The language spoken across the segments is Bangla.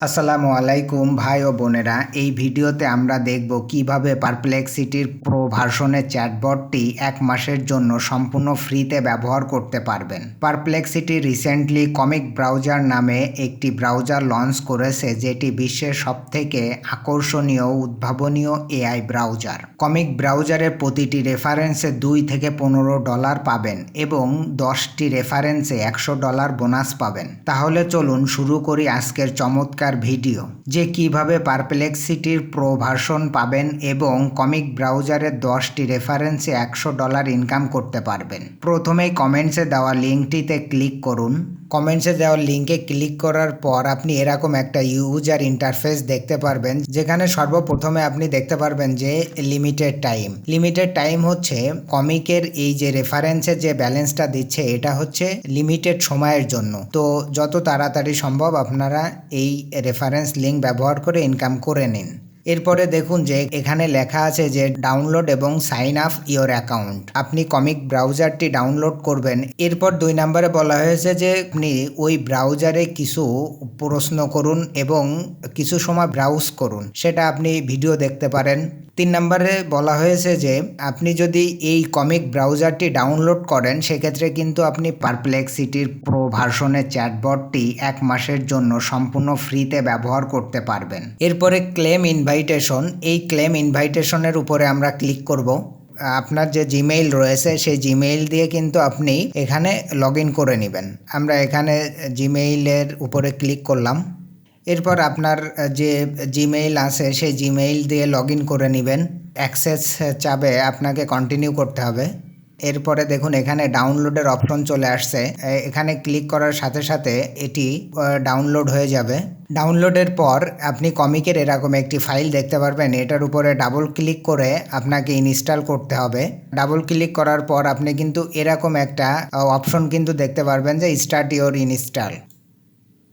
আসসালামু আলাইকুম ভাই ও বোনেরা। এই ভিডিওতে আমরা দেখব কীভাবে পারপ্লেক্সিটির প্রো ভার্সনের চ্যাটবটটি এক মাসের জন্য সম্পূর্ণ ফ্রিতে ব্যবহার করতে পারবেন। পারপ্লেক্সিটি রিসেন্টলি কমিক ব্রাউজার নামে একটি ব্রাউজার লঞ্চ করেছে, যেটি বিশ্বের সবথেকে আকর্ষণীয় উদ্ভাবনীয় এআই ব্রাউজার। কমিক ব্রাউজারের প্রতিটি রেফারেন্সে দুই থেকে পনেরো ডলার পাবেন এবং দশটি রেফারেন্সে একশো ডলার বোনাস পাবেন। তাহলে চলুন শুরু করি আজকের চমৎকার ভিডিও, যে কীভাবে পারপ্লেক্সিটির প্রো ভার্সন পাবেন এবং কমিক ব্রাউজারের দশটি রেফারেন্সে একশো ডলার ইনকাম করতে পারবেন। প্রথমেই কমেন্টসে দেওয়া লিঙ্কটিতে ক্লিক করুন। কমেন্টসে দেওয়া লিঙ্কে ক্লিক করার পর আপনি এরকম একটা ইউজার ইন্টারফেস দেখতে পারবেন, যেখানে সর্বপ্রথমে আপনি দেখতে পারবেন যে লিমিটেড টাইম লিমিটেড টাইম হচ্ছে কমিকের এই যে রেফারেন্সের যে ব্যালেন্সটা দিচ্ছে, এটা হচ্ছে লিমিটেড সময়ের জন্য। তো যত তাড়াতাড়ি সম্ভব আপনারা এই রেফারেন্স লিঙ্ক ব্যবহার করে ইনকাম করে নিন। এরপরে দেখুন যে এখানে লেখা আছে যে ডাউনলোড এবং সাইন আপ ইওর অ্যাকাউন্ট আপনি কমিক ব্রাউজারটি ডাউনলোড করবেন। এরপর দুই নম্বরে বলা হয়েছে যে আপনি ওই ব্রাউজারে কিছু প্রশ্ন করুন এবং কিছু সময় ব্রাউজ করুন। সেটা আপনি ভিডিও দেখতে পারেন। তিন নম্বরে বলা হয়েছে যে, আপনি যদি এই কমিক ব্রাউজারটি ডাউনলোড করেন, সেক্ষেত্রে কিন্তু আপনি পারপ্লেক্সিটির প্রো ভার্সনের চ্যাটবটটি এক মাসের জন্য সম্পূর্ণ ফ্রিতে ব্যবহার করতে পারবেন। এরপরে ক্লেম ইনভাইটেশন। এই ক্লেম ইনভাইটেশনের উপরে আমরা ক্লিক করব। আপনার যে জিমেইল রয়েছে, সেই জিমেইল দিয়ে কিন্তু আপনি এখানে লগ করে নেবেন। আমরা এখানে জিমেইলের উপরে ক্লিক করলাম। এরপর আপনার যে জিমেইল আছে, সেই জিমেইল দিয়ে লগ ইন করে নেবেন। অ্যাক্সেস চাবে আপনাকে কন্টিনিউ করতে হবে। এরপরে দেখুন, এখানে ডাউনলোডের অপশন চলে আসছে। এখানে ক্লিক করার সাথে সাথে এটি ডাউনলোড হয়ে যাবে। ডাউনলোডের পর আপনি কমিকের এরকম একটি ফাইল দেখতে পারবেন। এটার উপরে ডাবল ক্লিক করে আপনাকে ইনস্টল করতে হবে। ডাবল ক্লিক করার পর আপনি কিন্তু এরকম একটা অপশন কিন্তু দেখতে পারবেন যে স্টার্ট ইওর ইনস্টল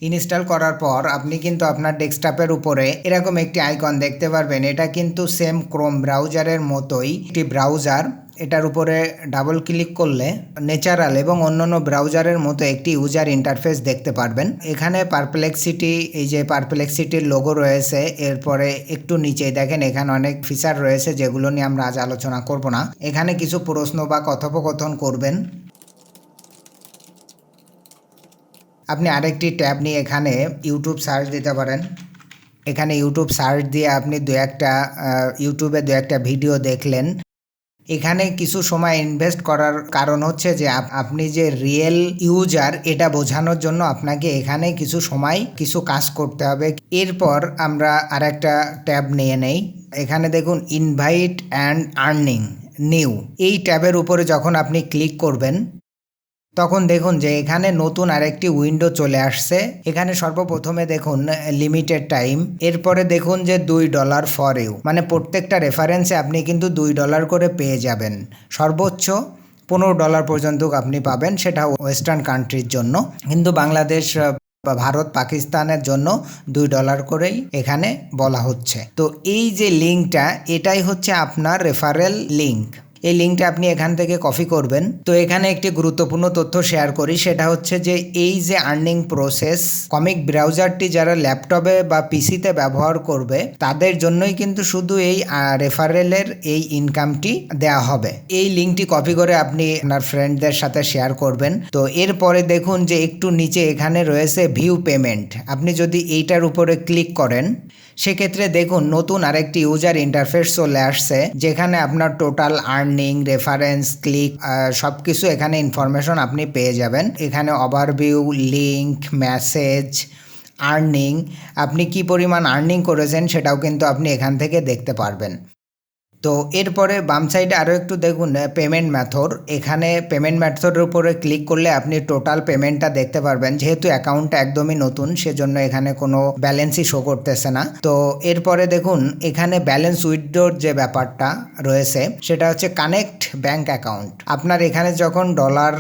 ইনস্টল করার পর আপনি কিন্তু আপনার ডেস্কটপের উপরে এরকম একটি আইকন দেখতে পারবেন। এটা কিন্তু সেম ক্রোম ব্রাউজারের মতোই একটি ব্রাউজার এটার উপরে ডাবল ক্লিক করলে নেচারাল এবং অন্যান্য ব্রাউজারের মতো একটি ইউজার ইন্টারফেস দেখতে পারবেন। এখানে পারপ্লেক্সিটি এই যে পারপ্লেক্সিটির লোগো রয়েছে, এরপরে একটু নিচে দেখেন, এখানে অনেক ফিচার রয়েছে যেগুলো নিয়ে আমরা আজ আলোচনা করব না। এখানে কিছু প্রশ্ন বা কথোপকথন করবেন। আপনি আরেকটি ট্যাব নিয়ে এখানে ইউটিউব সার্চ দিতে পারেন। এখানে ইউটিউব সার্চ দিয়ে আপনি দু একটা ইউটিউবে দু একটা ভিডিও দেখলেন। এখানে কিছু সময় ইনভেস্ট করার কারণ হচ্ছে যে, আপ- আপনি যে রিয়েল ইউজার এটা বোঝানোর জন্য আপনাকে এখানে কিছু সময়, কিছু কাজ করতে হবে। এরপর আমরা আরেকটা ট্যাব নিয়ে নেই। এখানে দেখুন ইনভাইট অ্যান্ড আর্নিং নিউ এই ট্যাবের উপরে যখন আপনি ক্লিক করবেন তখন দেখুন যে এখানে নতুন আরেকটি উইন্ডো চলে আসছে। এখানে সর্বপ্রথমে দেখুন লিমিটেড টাইম এরপরে দেখুন যে দুই ডলার ফর ইউ মানে প্রত্যেকটা রেফারেন্সে আপনি কিন্তু দুই ডলার করে পেয়ে যাবেন। সর্বোচ্চ পনেরো ডলার পর্যন্ত আপনি পাবেন সেটা ওয়েস্টার্ন কান্ট্রির জন্য। কিন্তু বাংলাদেশ বা ভারত, পাকিস্তানের জন্য দুই ডলার করেই এখানে বলা হচ্ছে। তো এই যে লিঙ্কটা এটাই হচ্ছে আপনার রেফারেল লিঙ্ক এই লিঙ্কটা আপনি এখান থেকে কপি করবেন। তো এখানে একটি গুরুত্বপূর্ণ তথ্য শেয়ার করি, সেটা হচ্ছে যে এই যে আর্নিং প্রসেস, কমিক ব্রাউজারটি যারা ল্যাপটপে বা পিসিতে ব্যবহার করবে, তাদের জন্যই কিন্তু শুধু এই রেফারেলের এই ইনকামটি দেওয়া হবে। এই লিঙ্কটি কপি করে আপনি আপনার ফ্রেন্ডদের সাথে শেয়ার করবেন। তো এরপরে দেখুন যে একটু নিচে এখানে রয়েছে ভিউ পেমেন্ট। আপনি যদি এইটার উপরে ক্লিক করেন, সেক্ষেত্রে দেখুন নতুন আরেকটি ইউজার ইন্টারফেস চলে আসছে, যেখানে আপনার টোটাল আর্নিং রেফারেন্স ক্লিক সব কিছু এখানে ইনফরমেশন আপনি পেয়ে যাবেন। এখানে ওভারভিউ লিঙ্ক মেসেজ আর্নিং আপনি কি পরিমাণ আর্নিং করেছেন সেটাও কিন্তু আপনি এখান থেকে দেখতে পারবেন। তো এরপরে বাম সাইডে আরও একটু দেখুন পেমেন্ট মেথড এখানে পেমেন্ট মেথডের উপরে ক্লিক করলে আপনি টোটাল পেমেন্টটা দেখতে পারবেন। যেহেতু অ্যাকাউন্টটা একদমই নতুন, সেজন্য এখানে কোনো ব্যালেন্সই শো করতেছে না। তো এরপরে দেখুন, এখানে ব্যালেন্স উইথড্রোর যে ব্যাপারটা রয়েছে, সেটা হচ্ছে কানেক্ট ব্যাংক অ্যাকাউন্ট আপনার এখানে যখন ডলার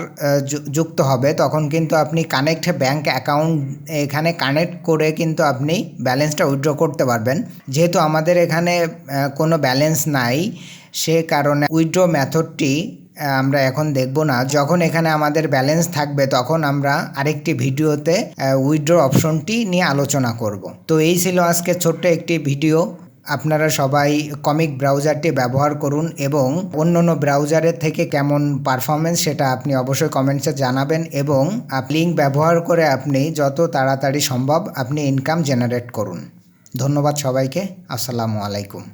যুক্ত হবে, তখন কিন্তু আপনি কানেক্ট ব্যাংক অ্যাকাউন্ট এখানে কানেক্ট করে কিন্তু আপনি ব্যালেন্সটা উইথড্র করতে পারবেন। যেহেতু আমাদের এখানে কোনো ব্যালেন্স নাই সে কারণে উইথড্র মেথডটি আমরা এখন দেখব না। যখন এখানে আমাদের ব্যালেন্স থাকবে, তখন আমরা আরেকটি ভিডিওতে উইথড্র অপশনটি নিয়ে আলোচনা করব। তো এই ছিল আজকে ছোট্ট একটি ভিডিও। আপনারা সবাই কমিক ব্রাউজারটি ব্যবহার করুন এবং অন্য অন্য ব্রাউজারের থেকে কেমন পারফরমেন্স সেটা আপনি অবশ্যই কমেন্টসে জানাবেন এবং লিঙ্ক ব্যবহার করে আপনি যত তাড়াতাড়ি সম্ভব আপনি ইনকাম জেনারেট করুন। ধন্যবাদ সবাইকে। আসসালামু আলাইকুম।